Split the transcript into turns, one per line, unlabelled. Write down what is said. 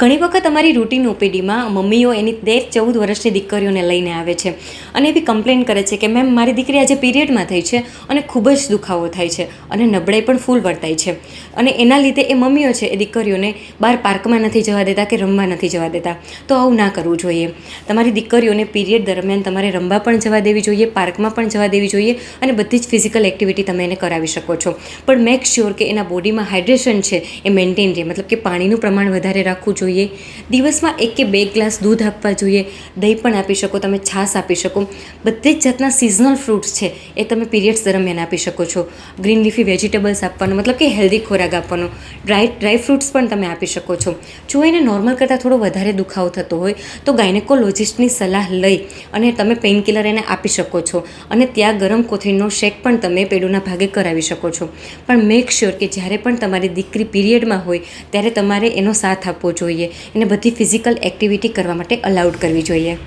ઘણી વખત અમારી રૂટીન ઓપીડીમાં મમ્મીઓ એની તેર ચૌદ વર્ષની દીકરીઓને લઈને આવે છે અને એવી કમ્પ્લેન કરે છે કે, મેમ, મારી દીકરી આજે પીરિયડમાં થઈ છે અને ખૂબ જ દુખાવો થાય છે અને નબળાઈ પણ ફૂલ વર્તાય છે. અને એના લીધે એ મમ્મીઓ છે, એ દીકરીઓને બહાર પાર્કમાં નથી જવા દેતા કે રમવા નથી જવા દેતા. તો આવું ના કરવું જોઈએ. તમારી દીકરીઓને પીરિયડ દરમિયાન તમારે રમવા પણ જવા દેવી જોઈએ, પાર્કમાં પણ જવા દેવી જોઈએ અને બધી જ ફિઝિકલ એક્ટિવિટી તમે એને કરાવી શકો છો. પણ મેક શ્યોર કે એના બોડીમાં હાઇડ્રેશન છે, એ મેન્ટેન રહે. મતલબ કે પાણીનું પ્રમાણ વધારે રાખવું જોઈએ. દિવસમાં એક કે બે ગ્લાસ દૂધ આપવા જોઈએ. દહીં પણ આપી શકો, તમે છાશ આપી શકો. બધી જ જાતના સિઝનલ ફ્રૂટ્સ છે, એ તમે પીરિયડ્સ દરમિયાન આપી શકો છો. ગ્રીન લીફી વેજીટેબલ્સ આપવાનો, મતલબ કે હેલ્ધી ખોરાક આપવાનો. ડ્રાય ડ્રાય ફ્રૂટ્સ પણ તમે આપી શકો છો. જો એને નોર્મલ કરતાં થોડો વધારે દુખાવો થતો હોય, તો ગાયનેકોલોજિસ્ટની સલાહ લઈ અને તમે પેઇનકિલર એને આપી શકો છો. અને ત્યાં ગરમ કોથળીનો શેક પણ તમે પેડુના ભાગે કરાવી શકો છો. પણ મેક શ્યોર કે જ્યારે પણ તમારી દીકરી પીરિયડમાં હોય, ત્યારે તમારે એનો સાથ આપવો જોઈએ. એને બધી ફિઝિકલ એક્ટિવિટી કરવા માટે અલાઉડ કરવી જોઈએ.